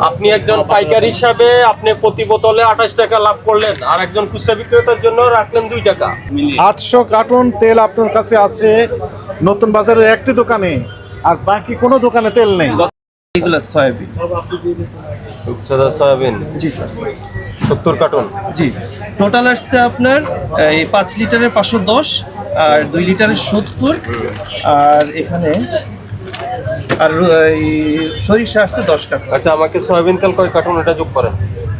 আপনি একজন পাইকারি হিসাবে আপনি প্রতি বোতলে আঠাশ টাকা লাভ করলেন আর একজন খুচরা বিক্রেতার জন্য রাখলেন দুই টাকা। আটশো কার্টন তেল আপনার কাছে আছে নতুন বাজারের একটি দোকানে। আর বাকি কোনো দোকানে তেল নেই। এগুলো সয়াবিন। রূপচাঁদা সয়াবিন? জি স্যার। সত্তর কার্টন? জি। টোটাল আসছে আপনার এই পাঁচ লিটারের পাঁচশো দশ আর দুই লিটারের সত্তর আর এখানে আর এই সরিষা আসছে দশ কার্টন আচ্ছা আমাকে সয়াবিন তেল কয় কার্টন এটা যোগ করেন?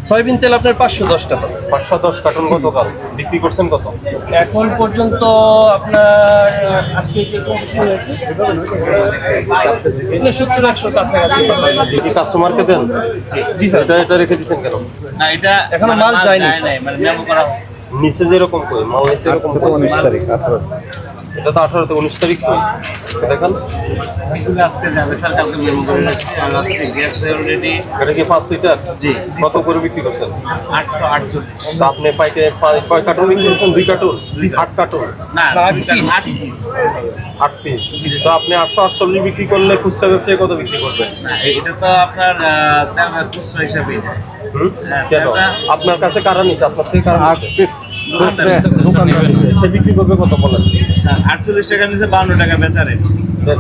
সয়াবিন তেল আপনার পাঁচশো দশ টাকা। পাঁচশো দশ কার্টন গতকাল। বিক্রি করছেন কত? এখন পর্যন্ত আপনার আজকে হয়েছে সত্তর একশো কাছাকাছি। কি কাস্টমারকে দেন? জি স্যার। এটা এটা রেখে দিচ্ছেন কেন? না এটা এখনও মানে মাল যায়নি, মানে মেমো করা নিচে যেরকম কই মাল নিচে এরকম তারিখ আঠারো। এটা তো আঠারোতে উনিশ তারিখ দেখেন। আজকে যাবে স্যার কালকে মেমো করে আর আজকে গেছে অলরেডি এটা কি পাঁচ লিটার জি। কত করে বিক্রি করছেন? আটশো আটচল্লিশ। আপনি পাইকে পাই- কয় কার্টন বিক্রি করছেন? দুই কার্টন? আট কার্টন? না না, আট পিস তো আপনি আটশো আটচল্লিশ বিক্রি করলে খুচরা ব্যবসায়ী কত বিক্রি করবেন এটা তো আপনার খুচরা হিসাবেই যায় হ্যাঁ, আপনার কাছে কারা নিচ্ছে আপনার থেকে কারা সে বিক্রি করবে কত বলেন? স্যার, আটচল্লিশ টাকা নিচে বান্ন টাকা বেচা রেট।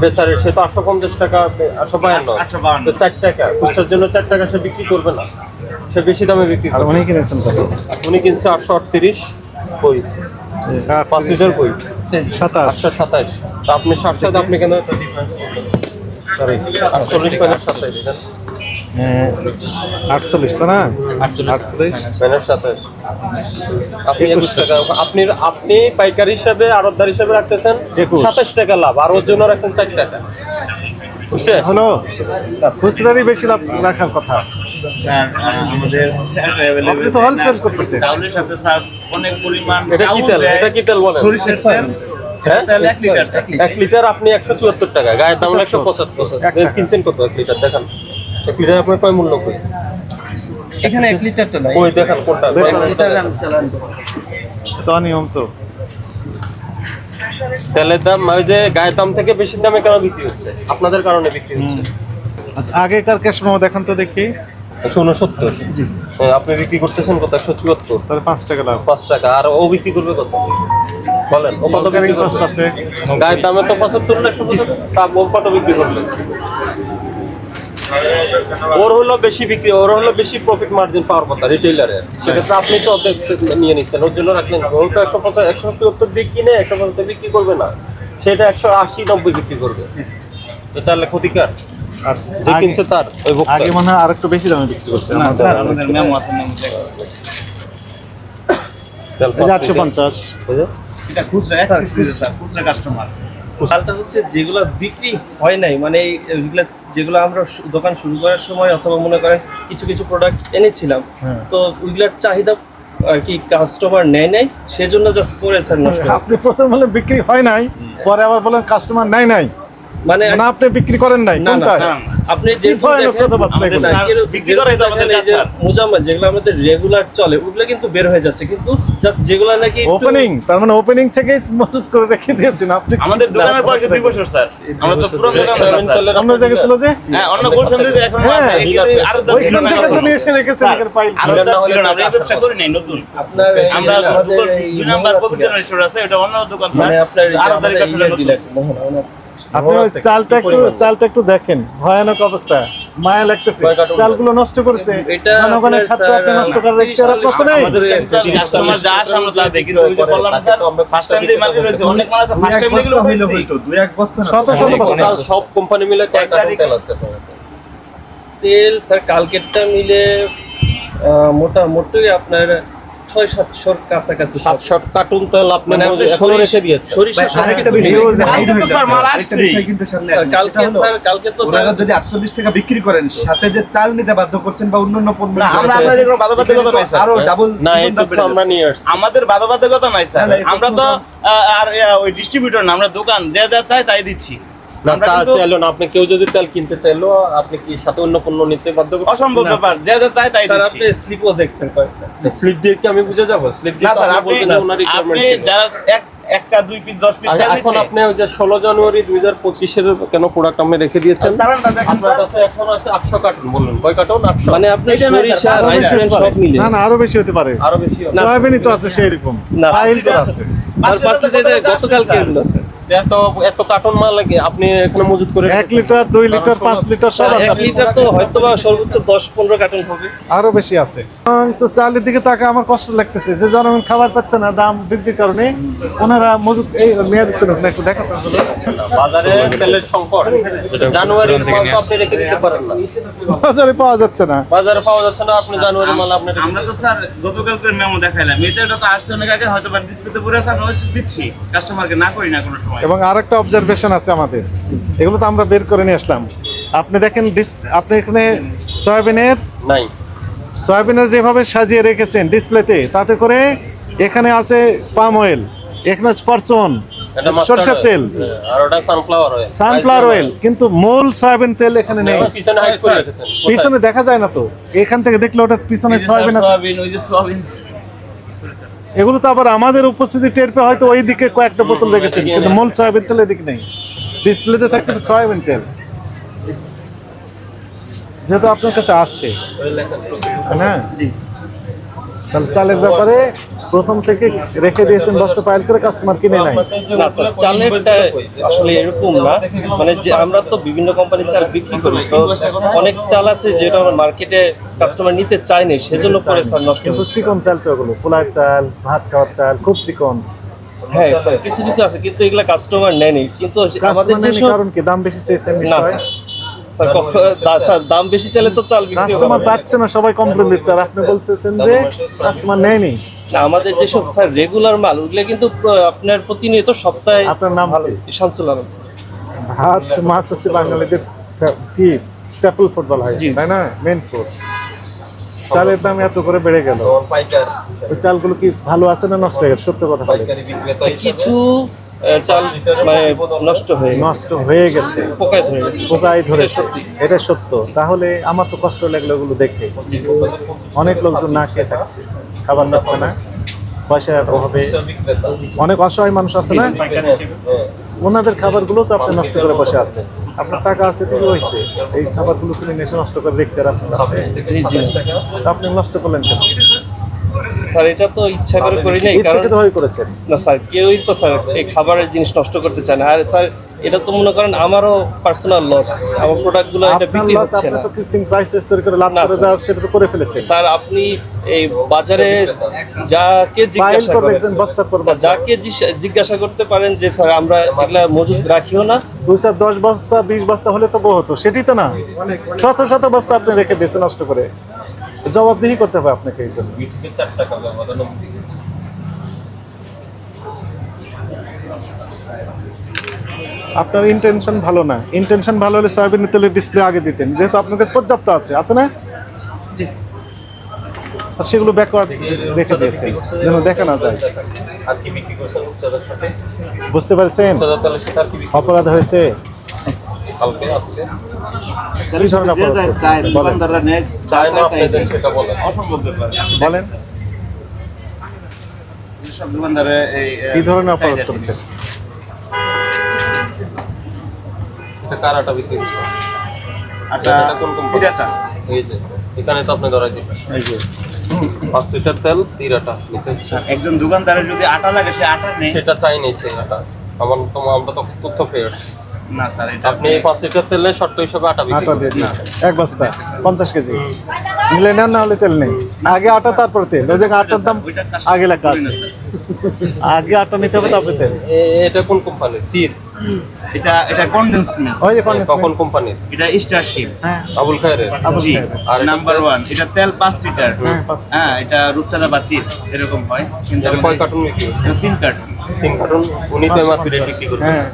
বেচা রেট। সে তো আটশো পঞ্চাশ টাকা আটশো বায়ান্ন। 852 তো চার টাকা। খুচরার জন্য চার টাকা সে বিক্রি করবে না। সে বেশি দামে বিক্রি করবে উনি কিনেছেন কত? উনি কিনছে আটশো আটত্রিশ কই পাঁচ লিটার কই সাতাশ। আটশো সাতাশ। তা আপনি সাথে আপনি কেন সরি আটচল্লিশ মাইনাস সাতাশ। আটচল্লিশ তো না? আটচল্লিশ। আপনি একুশ। টাকা আপনি আপনি পাইকারি হিসাবে আড়তদার হিসাবে রাখতেছেন। সাতাশ টাকা লাভ আর ওর জন্য রাখছেন চার টাকা। হলো খুচরারই বেশি লাভ রাখার কথা। আমাদের আপনি তো wholesale করতেছেন। চাউলের সাথে স্যার অনেক পরিমাণ এটা কি তেল? এটা কি তেল বলেন? সরিষার তেল। হ্যাঁ? এক লিটার আপনি একশো চুয়াত্তর টাকা গায়ের দাম একশো পঁচাত্তর। কিনছেন কত এক লিটার? দেখান। এক লিটার আপনার কয় মূল্য কই এখানে এক লিটারটা নাই। ওই দেখান কোনটা? লিটার চালান তো অনিয়ম তো। তেলের দাম ওই যে গায়ের দাম থেকে বেশি দামে কেন বিক্রি হচ্ছে? আপনাদের কারণে বিক্রি হচ্ছে। আচ্ছা আগেকার ক্যাশ মেমো দেখান তো দেখি। একশো উনসত্তর। হ্যাঁ, আপনি বিক্রি করতেছেন কত? একশো চুয়াত্তর। তাহলে পাঁচ টাকা লাভ। পাঁচ টাকা। আর ও বিক্রি করবে কত? বলেন ও কত বিক্রি আছে। গায়ের দামে তো পঁচাত্তর না তা ও কত বিক্রি করবে? ওর হলো বেশি বিক্রি ওর হলো বেশি প্রফিট মার্জিন পাওয়ার কথা রিটেইলারের সেক্ষেত্রে আপনি তো অর্ধেক নিয়ে নিচ্ছেন ওর জন্য রাখলেন না। ও তো একশো পঞ্চাশ একশো সত্তর দিয়ে কিনে একশো পঞ্চাশ বিক্রি করবে না। সেটা একশো আশি নব্বই বিক্রি করবে। তো তাহলে ক্ষতিকার আর যে কিনছে তার ওই আগে মনে হয় আর একটু বেশি দামে বিক্রি করছে। না আমাদের স্যার আমাদের মেমো আছে আটশো পঞ্চাশ। এটা খুচরা খুচরা কাস্টমার মালটা হচ্ছে যেগুলো বিক্রি হয় নাই মানে এইগুলো যেগুলো আমরা দোকান শুরু করার সময় অথবা মনে করেন কিছু কিছু প্রোডাক্ট এনেছিলাম হ্যাঁ। তো ওইগুলার চাহিদা আর কি কাস্টমার নেয় নাই সেজন্য জাস্ট করেছেন নষ্ট আপনি প্রথম বলে বিক্রি হয় নাই পরে আবার বলেন কাস্টমার নেয় নাই। মানে মানে আপনি বিক্রি করেন নাই না না? স্যার, আপনি যে কাজ, যেগুলো আমাদের রেগুলার চলে ওগুলো কিন্তু বের হয়ে যাচ্ছে। কিন্তু জাস্ট যেগুলো নাকি ওপেনিং তার মানে ওপেনিং থেকেই মজুত করে রেখে দিয়েছেন আপনি। আমাদের দোকানের বয়স দুই বছর স্যার। আমরা তো পুরো দোকান অন্য জায়গায় ছিল যে? হ্যাঁ অন্য গোলশান এখন হ্যাঁ, আছে ঠিক আছে। আরও দশ ছিল না থেকে তো নিয়ে এসে রেখেছেন এখানে পাইল। আরও না দশ হলে ছিল না আমরা ব্যবসা করি নাই নতুন। আপনার আমরা দুই নাম্বার পবিত্র রেস্টুরেন্ট আছে ওটা অন্য দোকান মানে স্যার। আরও আমাদের তারিখ ইয়ে মোহনা, আপনি ওই চালটা একটু চালটা একটু দেখেন। ভয়ানক অবস্থা। মায়া লাগতেছে। চালগুলো নষ্ট করছে। জনগণের খাদ্য আপনি নষ্ট করে রেখেছে আর আপনার নেই। কাস্টমার যা আসে আমরা তা দেখি। ওই যে বললাম না স্যার ফার্স্ট টাইম দিয়ে মার্কেট হয়েছে অনেক মাল আছে ফার্স্ট টাইম দেখলে হয়েছে। শত শত বস্তা। সব কোম্পানি মিলে কয় কার্টন তেল আছে তেল স্যার কালকেরটা মিলে আহ, মোটামুটি আপনার ছয় সাতশোর কাছাকাছি সাতশো কার্টুন তেল আপনি রেখে কালকে স্যার কালকে তো যদি আটচল্লিশ টাকা বিক্রি করেন সাথে যে চাল নিতে বাধ্য করছেন বা অন্যান্য পণ্য। আরও ডাবল না এই তথ্য আমরা নিয়ে আসছি। আমাদের বাধ্যবাধকতা নাই স্যার। আমরা তো আর ওই ডিস্ট্রিবিউটর না আমরা দোকান যে যা চাই তাই দিচ্ছি। না চা চাইলো না আপনি কেউ যদি তেল কিনতে চাইলো আপনি কি সাথে অন্য পণ্য নিতে বাধ্য অসম্ভব ব্যাপার যে যা চাই তাই স্যার দিচ্ছি। আপনি স্লিপও দেখছেন কয়েকটা। স্লিপ দিয়ে কি আমি বুঝে যাব? স্লিপ না দিয়ে স্যার আপনি আপনি যারা এক একটা দুই পিস দশ পিস আর এখন আপনি ওই যে ষোলো জানুয়ারি দুই হাজার পঁচিশের কেন প্রোডাক্ট আপনি রেখে দিয়েছেন? আপনার কাছে এখন আছে আটশো কার্টন বললেন কয় কার্টন আটশো। মানে আপনি সরিষা স্যার, সব মিলে না না আরও বেশি হতে পারে। আরও বেশি সয়াবিনই তো আছে সেই রকম না, ফাইল করা আছে। স্যার পাঁচ লিটারের গতকালকে এগুলো আছে এত এত কার্টন মাল লাগে আপনি এখানে মজুত করে এক লিটার দুই লিটার পাঁচ লিটার সব আছে। এক লিটার তো হয়তো সর্বোচ্চ দশ পনেরো কার্টন হবে। আরও বেশি আছে। তো চালের দিকে তাকে আমার কষ্ট লাগতেছে যে জনগণ খাবার পাচ্ছে না দাম বৃদ্ধির কারণে ওনারা মজুদ এই মেয়াদ করুক না একটু দেখো বাজারে তেলের সংকট। জানুয়ারির মাল তো আপনি রেখে দিতে পারেন না। বাজারে পাওয়া যাচ্ছে না। বাজারে পাওয়া যাচ্ছে না আপনি জানুয়ারি মাল আপনি আমরা তো স্যার গতকালকে মেমো দেখাইলাম। এটা তো আসছে অনেক আগে হয়তো বা ডিসপ্লেতে পড়ে আছে আমরা দিচ্ছি। কাস্টমারকে না করি না কোনো সময়। এবং আরেকটা অবজারভেশন আছে আমাদের। এগুলো তো আমরা বের করে নিয়ে আসলাম। আপনি দেখেন ডিস- আপনি এখানে সয়াবিনের নাই। সয়াবিনের যেভাবে সাজিয়ে রেখেছেন ডিসপ্লেতে তাতে করে এখানে আছে পাম অয়েল এখানে আছে ফরচুন সরষের তেল। সানফ্লাওয়ার অয়েল কিন্তু মূল সয়াবিন তেল এখানে নেই। পিছনে হাইড করে রেখেছেন। পিছনে দেখা যায় না তো। এখান থেকে দেখলে ওটা পিছনে সয়াবিন আছে সোয়াবিন ওই যে সোয়াবিন এগুলো তো আবার আমাদের উপস্থিতি টের পেয়ে হয়তো ওই দিকে কয়েকটা বোতল রেখেছেন কিন্তু মূল সয়াবিন তেল এদিকে নেই। ডিসপ্লেতে থাকতে সয়াবিন তেল। যেহেতু আপনার কাছে আসছে হ্যাঁ? তাহলে চালের ব্যাপারে প্রথম থেকে রেখে দিয়েছেন বস্তা পাইল করে কাস্টমার কিনে নাই। না স্যার চালেরটা আসলে এরকম না। মানে যে আমরা তো বিভিন্ন কোম্পানির চাল বিক্রি করি তো অনেক চাল আছে যেটা আমার মার্কেটে কাস্টমার নিতে চায় না সেজন্য পরে স্যার নষ্ট কিন্তু চিকন চাল তো ওগুলো পোলার চাল ভাত খাওয়ার চাল খুব চিকন। হ্যাঁ স্যার কিছু কিছু আছে কিন্তু এগুলা কাস্টমার নেয়নি। কিন্তু আমাদের যেসব কারণ কি? দাম বেশি চেয়েছেন না স্যার দাম বেশি চাইলে তো চাল বিক্রি কাস্টমার পাচ্ছে না সবাই কমপ্লেন দিচ্ছে। আর আপনি বলতেছেন যে কাস্টমার নেয়নি। না, আমাদের যেসব স্যার রেগুলার মাল ওগুলো কিন্তু আপনার প্রতিনিয়ত সপ্তাহে আপনার নাম ভালো? শামসুল আলম ভাত মাছ হচ্ছে বাঙালিদের কি? স্ট্যাপল ফুড বলা হয় জি। তাই না? মেন ফুড চালের দাম এত করে বেড়ে গেল। চালগুলো কি ভালো আছে না নষ্ট হয়ে গেছে? সত্য কথা কিছু চাল। মানে নষ্ট হয়ে নষ্ট হয়ে গেছে। পোকায় ধরে গেছে। এটা সত্য। তাহলে আমার তো কষ্ট লাগল ওগুলো দেখে। অনেক লোকজন না খেয়ে থাকছে। খাবার পাচ্ছে না। পয়সার অভাবে। অনেক অসহায় মানুষ আছে না? ওনাদের খাবারগুলো তো আপনি নষ্ট করে বসে আছে আপনার টাকা আছে তো হয়েছে? এই খাবারগুলো কিনে নেশে নষ্ট করে দেখতে আপনার আছে জি জি। আপনি নষ্ট করলেন কেন? স্যার এটা তো ইচ্ছা করে করি নাই কারণ ইচ্ছাকৃত করেছেন? না স্যার কেউই তো স্যার এই খাবারের জিনিস নষ্ট করতে চায় না। আর স্যার এটা তো মনে করেন আমারও পার্সোনাল লস আমার প্রোডাক্টগুলো এটা বিক্রি হচ্ছে না। কৃত্রিম প্রাইসেস তৈরি করে লাভ করে যাওয়ার সেটা তো করে ফেলেছে স্যার আপনি এই বাজারে যাকে জিজ্ঞাসা করে করেন বস্তার পর যাকে জিজ্ঞাসা- করতে পারেন যে স্যার আমরা এগুলা মজুদ রাখিও না। দুই চার দশ বস্তা বিশ বস্তা হলে তো বহু হতো সেটি তো না। শত শত বস্তা আপনি রেখে দিয়েছেন নষ্ট করে। জবাবদিহি করতে হবে আপনাকে এই জন্য। চার টাকা আপনার ইন্টেনশন ভালো না। ইন্টেনশন ভালো হলে সয়াবিনের তেলের ডিসপ্লে আগে দিতেন। যেহেতু আপনার কাছে পর্যাপ্ত আছে। আছে না? জি। আর সেগুলো ব্যাকওয়ার্ড রেখে দিয়েছেন। যেন দেখা না যায়। আর কি বিক্রি করছেন উচ্চদার সাথে? বুঝতে পারছেন? অপরাধ হয়েছে? আজকে? কি ধরনের অপরাধ করছেন? কারাটা বিক্রি আটা কোন কোম্পানি? জিরাটা এই যে এখানে তো আপনি ধরাই দিবেন। এই যে। পাঁচ লিটার তেল তিরাটা নিতে একজন দোকানদারের যদি আটা লাগে সে আটা নেই সেটা চাই নেই সেই আটা। আমার তো আমরা তো তথ্য পেয়ে আসছি না স্যার এটা আপনি পাঁচ লিটার তেলে শর্ত হিসাবে আটা আটা দিয়ে এক বস্তা পঞ্চাশ কেজি। নিলে নেন না হলে তেল নেই। আগে আটা তারপর তেল। ওই জায়গায় আটার দাম আগে লেখা আছে। আগে আটা নিতে হবে তারপরে তেল। এ- এটা কোন কোম্পানির তীর এটা এটা কনডেন্স মিল্ক ওই যে কখন কোম্পানির? এটা স্টারশিপ হ্যাঁ। আবুল খায়ের? জি। আর নাম্বার ওয়ান এটা তেল পাঁচ লিটার। হ্যাঁ, হ্যাঁ এটা রূপচাঁদা বাতির এরকম হয়। কিন্তু কয় কার্টুন বিক্রি এটা তিন কার্টন। তিন কার্টুন? উনি তো এমআরপি রেট বিক্রি করলেন। হ্যাঁ।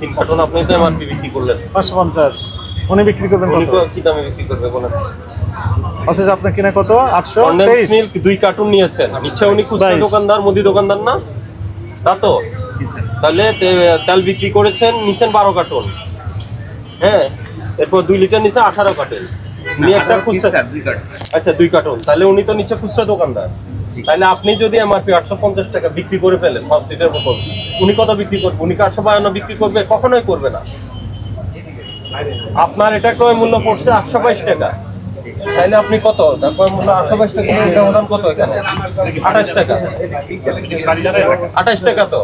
তিন কার্টুন আপনি তো এমআরপি বিক্রি করলেন। পাঁচশো পঞ্চাশ। উনি বিক্রি করবেন উনি কত? তো কি দামে বিক্রি করবে বলেন। অথচ আপনার কিনা কত? আটশো কন্ডেন্স তেইশ। মিল্ক দুই কার্টুন নিয়েছেন। নিশ্চয় উনি খুচরা দোকানদার মুদি দোকানদার না? তা তো? তাহলে তেল বিক্রি করেছেন নিচ্ছেন বারো কার্টন। হ্যাঁ? এরপর দুই লিটার নিচে আঠারো কার্টুন। উনি একটা খুচরা আচ্ছা দুই কার্টুন। তাহলে উনি তো নিচে খুচরা দোকানদার। তাহলে আপনি যদি এমআরপি আটশো পঞ্চাশ টাকা বিক্রি করে ফেলেন পাঁচ লিটার বোতল উনি কত বিক্রি করবে? উনি আটশো বায়ান্ন বিক্রি করবে? কখনোই করবে না। আপনার এটা ক্রয় মূল্য পড়ছে আটশো বাইশ টাকা। তাহলে আপনি কত? তারপর মূল্য আটশো বাইশ টাকা ব্যবধান কত এখানে? আঠাশ টাকা। আঠাশ টাকা তো?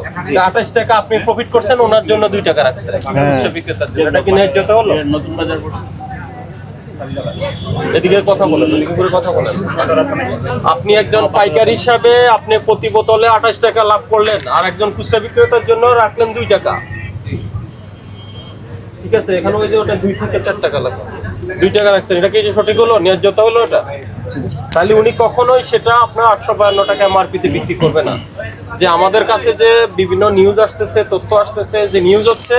আঠাশ টাকা আপনি প্রফিট করছেন ওনার জন্য দুই টাকা রাখছেন। বিক্রেতার জন্য এটা কি হলো নতুন বাজার এদিকে কথা বলেন এদিকে করে কথা বলেন। আপনি একজন পাইকারি হিসাবে আপনি প্রতি বোতলে আঠাশ টাকা লাভ করলেন আর একজন খুচরা বিক্রেতার জন্য রাখলেন দুই টাকা। ঠিক আছে এখানে ওই যে ওটা দুই থেকে চার টাকা লাগবে। দুই টাকা রাখছেন। এটা কি সঠিক হলো? ন্যায্যতা হলো এটা? তাহলে উনি কখনোই সেটা আপনার আটশো বায়ান্ন টাকা এমআরপিতে বিক্রি করবে না। যে আমাদের কাছে যে বিভিন্ন নিউজ আসতেছে, তথ্য আসতেছে, যে নিউজ হচ্ছে,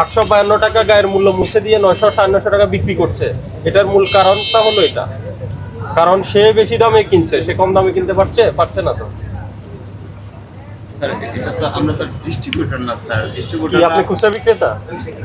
আটশো বায়ান্ন টাকা গায়ের মূল্য মুছে দিয়ে নয়শো সাড়ে নয়শো টাকা বিক্রি করছে। এটার মূল কারণটা হলো এটা। কারণ সে বেশি দামে কিনছে, সে কম দামে কিনতে পারছে পারছে না তো। স্যার এটা তো আমরা তো ডিস্ট্রিবিউটর না স্যার। ডিস্ট্রিবিউটর আপনি খুচরা বিক্রেতা?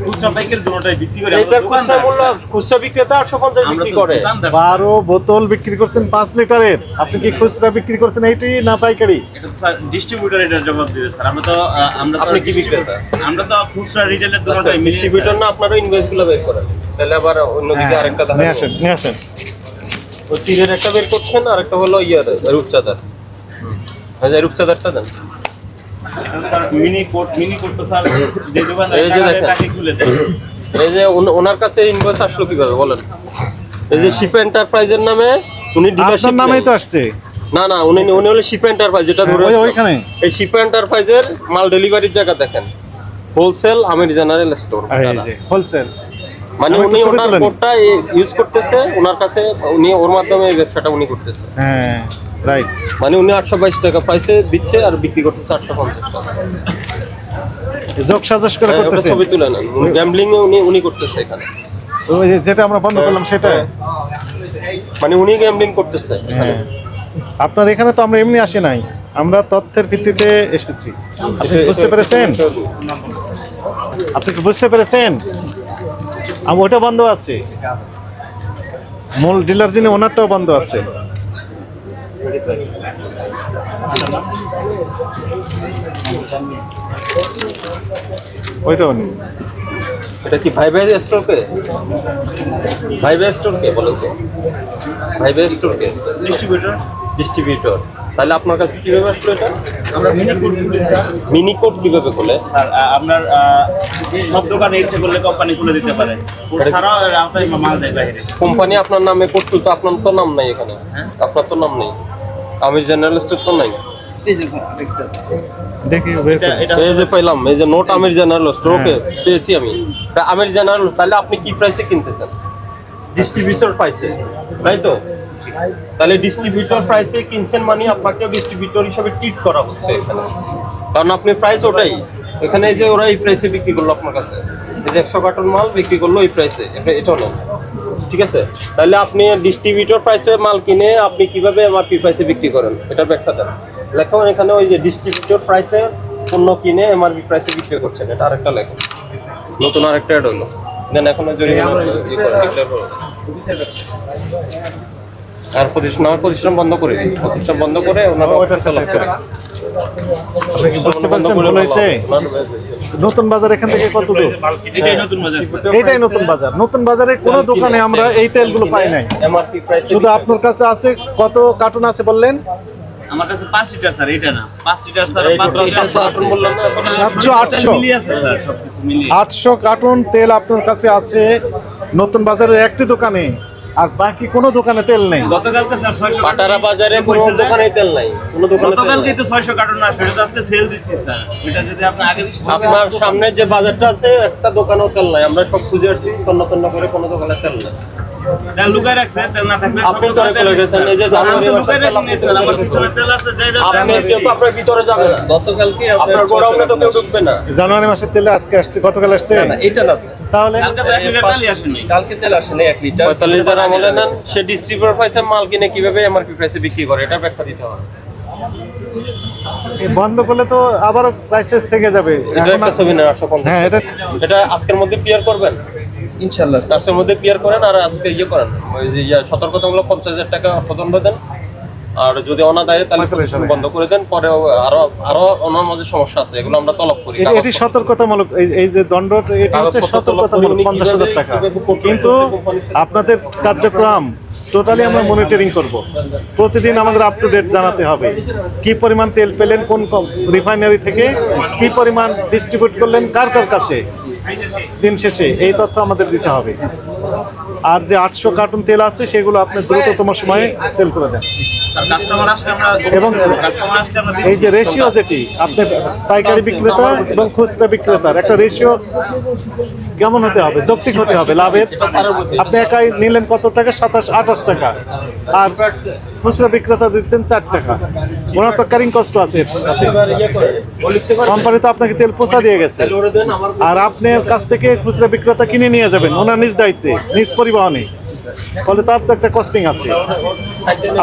খুচরা পাইকারি দুটোটাই বিক্রি করে আমরা এইটার খুচরা মূল্য খুচরা বিক্রেতা আটশো পঞ্চাশ আমরা বিক্রি করে। দোকানদার, বারো বোতল বিক্রি করছেন পাঁচ লিটারের। আপনি কি খুচরা বিক্রি করছেন এইটি না পাইকারি? এটা স্যার ডিস্ট্রিবিউটর এটার জবাব দিবে স্যার। আমরা তো আমরা তো আপনি কি বিক্রেতা? আমরা তো খুচরা রিটেলের আচ্ছা ডিস্ট্রিবিউটর না আপনারও ইনভয়েসগুলো বের করেন। তাহলে আবার অন্যদিকে হ্যাঁ, আরেকটা নিয়ে আসেন নিয়ে আসেন। ওই তীরের একটা বের করছেন আর একটা হলো ইয়ার রূপচাঁদার। হ্যাঁ রূপচাঁদারটা দেন। এই যে ওনার কাছে ইনভয়েস আসলো কীভাবে বলেন। এই যে শিপ এন্টারপ্রাইজের নামে উনি ডিলারশিপ নামেই তো আসছে। না না উনি উনি হলো শিপ এন্টারপ্রাইজ যেটা ধরে হ্যাঁ, আসলাম। ওইখানে। এই শিপ এন্টারপ্রাইজের মাল ডেলিভারির জায়গা দেখেন। Wholesale Amir general store wholesale মানে উনি ওনার কোডটা ইউজ করতেছে ওনার কাছে উনি ওর মাধ্যমে এই ব্যবসাটা উনি করতেছে। হ্যাঁ। রাইট মানে উনি আটশো বাইশ টাকা প্রাইসে দিচ্ছে আর বিক্রি করতেছে আটশো পঞ্চাশ টাকা। যোগ সাজস করে হ্যাঁ, ওটা করতেছেন? ছবি তুলে নেন। গ্যাম্বলিং উনি উনি করতেছে এখানে। যেটা আমরা বন্ধ করলাম সেটা? হ্যাঁ। মানে উনি গ্যাম্বলিং করতেছে। এখানে হ্যাঁ। আপনার এখানে তো আমরা এমনি আসি নাই। আমরা তথ্যের ভিত্তিতে এসেছি। আপনি বুঝতে পেরেছেন? আপনি কি বুঝতে পেরেছেন? আম ওটা বন্ধ আছে। মূল ডিলার যিনি ওনারটাও বন্ধ আছে। ওইটাও নেই এটা কি ভাই ভাই স্টোর কে? ভাই ভাই স্টোর কে বলেন তো? ভাই ভাই স্টোর কে? ডিস্ট্রিবিউটর ডিস্ট্রিবিউটর তাহলে আপনার কাছে কীভাবে আসলো এটা? আমরা মিনি কোড মিনি কোড কীভাবে খোলে? স্যার আপনার সব দোকানে ইচ্ছে করলে কোম্পানি খুলে দিতে পারে। এর আওতায় মাল দেয় বাইরে। কোম্পানি আপনার নামে কোড তুলতো আপনার তো নাম নাই এখানে। আপনার তো নাম নেই। আমির জেনারেল স্টোর তো নাই? দেখি বের এটা করি। এটা এই যে পেলাম এই যে note Amir general store okay পেয়েছি আমি। তা আমির জেনারেল তাহলে আপনি কি প্রাইসে কিনতেছেন? ডিস্ট্রিবিউটর প্রাইসে তাই তো? তাহলে ডিস্ট্রিবিউটর প্রাইসে কিনছেন মানে আপনাকে ডিস্ট্রিবিউটর হিসেবে ট্রিট করা হচ্ছে এখানে। কারণ আপনি প্রাইস ওটাই। এখানে এই যে ওরা এই প্রাইসে বিক্রি করল আপনার কাছে। এই যে একশো কার্টন মাল বিক্রি করল এই প্রাইসে এটাও নেন। ঠিক আছে? তাহলে আপনি ডিস্ট্রিবিউটর প্রাইসে মাল কিনে আপনি কীভাবে এমআরপি প্রাইসে বিক্রি করেন? এটার ব্যাখ্যা দেন। লেখো এখানে ওই যে ডিস্ট্রিবিউটর প্রাইসে পণ্য কিনে এমআরপি প্রাইসে বিক্রি করছেন। এটা আরেকটা লেখো। নতুন আরেকটা অ্যাড হলো। দেন এখন ইয়ে। আর প্রতিষ্ঠান আমার প্রতিষ্ঠান বন্ধ করে। প্রতিষ্ঠান বন্ধ করে ওনারা ওইটা চালাক করে। বুঝতে পারছেন ভুল হয়েছে? নতুন বাজার এখান থেকে কত দূর? এটাই নতুন বাজার নতুন বাজার। কোনো দোকানে আমরা এই তেলগুলো পাই নাই। শুধু আপনার কাছে আছে? কত কার্টুন আছে বললেন? আমার কাছে পাঁচ লিটার স্যার এটা না। পাঁচ লিটার স্যার এই লিটার সাতশো আটশো। বললাম না এখন? সাতশো আটশো? মিলিয়ে আছে স্যার সবকিছু মিলিয়ে। আটশো কার্টুন তেল আপনার কাছে আছে। নতুন বাজারের একটি দোকানে। আর বাকি কোনো দোকানে তেল নেই। গতকালকে স্যার ছয়শো পাটারা বাজারে কোনো দোকানে তেল নাই কোনো দোকানে গতকালকে তো ছয়শো কার্টন আসবে এটা আজকে সেল দিচ্ছি স্যার। এটা যদি আপনি আগে আপনার সামনে যে বাজারটা আছে একটা দোকানেও তেল নাই। আমরা সব খুঁজে আসছি তন্ন তন্ন করে কোনো দোকানে তেল নাই। তেল লুকায় রাখছে তেল না থাকলে আপনি তো দোকানে গেছেন, এই যে জানুয়ারি তো লুকায় তেল রাখিনি, আপনি স্যার, আমার পিছনে তেল আছে, যাই যাচ্ছে, আপনি কেউ তো আপনার ভিতরে যাবে না গতকালকে আপনার গোডাউনে তো কেউ ঢুকবে না। জানুয়ারি মাসের তেলে আজকে আসছে গতকাল আসছে? এটা না তাহলে? কালকে তো এক লিটার তেলই আসেনি। কালকে তেল আসেনি এক লিটার। পঁয়তাল্লিশ হাজার আমলে নেন সে ডিস্ট্রিবিউটর প্রাইসে মাল কিনে কীভাবে এমআরপি প্রাইসে বিক্রি করে এটা ব্যাখ্যা দিতে হবে। বন্ধ করলে তো আবারও প্রাইসেস থেকে যাবে। এটা একটা ছবি না আটশো পঞ্চাশ হ্যাঁ এটা এটা আজকের মধ্যে ক্লিয়ার করবেন? ইনশাল্লাহ মধ্যে ক্লিয়ার করেন আর আজকে ইয়ে করেন। ওই যে ইয়ে সতর্কতামূলক পঞ্চাশ হাজার টাকা অর্থদণ্ড দেন। আর যদি অনাদায়ে তাহলে। বন্ধ করে দেন। পরে আরও আরও যে সমস্যা আছে এগুলো আমরা তলব করি এটি- সতর্কতামূলক এই এই যে দণ্ড এটি হচ্ছে সতর্কতামূলক পঞ্চাশ হাজার টাকা। কিন্তু আপনাদের কার্যক্রম টোটালি আমরা মনিটরিং করব। প্রতিদিন আমাদের আপ টু ডেট জানাতে হবে। কি পরিমাণ তেল পেলেন কোন রিফাইনারি থেকে কি পরিমাণ ডিস্ট্রিবিউট করলেন কার কার কাছে? দিন শেষে এই তথ্য আমাদের দিতে হবে। আর যে আটশো কার্টুন তেল আছে সেগুলো আপনি দ্রুততম সময়ে সেল করে দেন। এবং এই যে রেশিও যেটি আপনি পাইকারি বিক্রেতা এবং খুচরা বিক্রেতার একটা রেশিও কেমন হতে হবে? যৌক্তিক হতে হবে, লাভের। আপনি একাই নিলেন কত টাকা? সাতাশ, আঠাশ টাকা। আর খুচরা বিক্রেতা দিচ্ছেন চার টাকা। ওনার তো ক্যারিং কষ্ট আছে করে? কোম্পানি তো আপনাকে তেল পোষা দিয়ে গেছে। আর আপনার কাছ থেকে খুচরা বিক্রেতা কিনে নিয়ে যাবেন, ওনার নিজ দায়িত্বে, নিজ পরিবহনে। ফলে তার তো একটা কস্টিং আছে।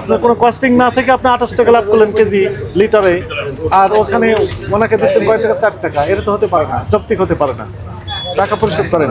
আপনার কোনো কস্টিং না থেকে আপনি আঠাশ টাকা লাভ করলেন কেজি, লিটারে। আর ওখানে ওনাকে দিচ্ছেন কয় টাকা? চার টাকা। এটা তো হতে পারে না, যৌক্তিক হতে পারে না। টাকা পরিশোধ করেন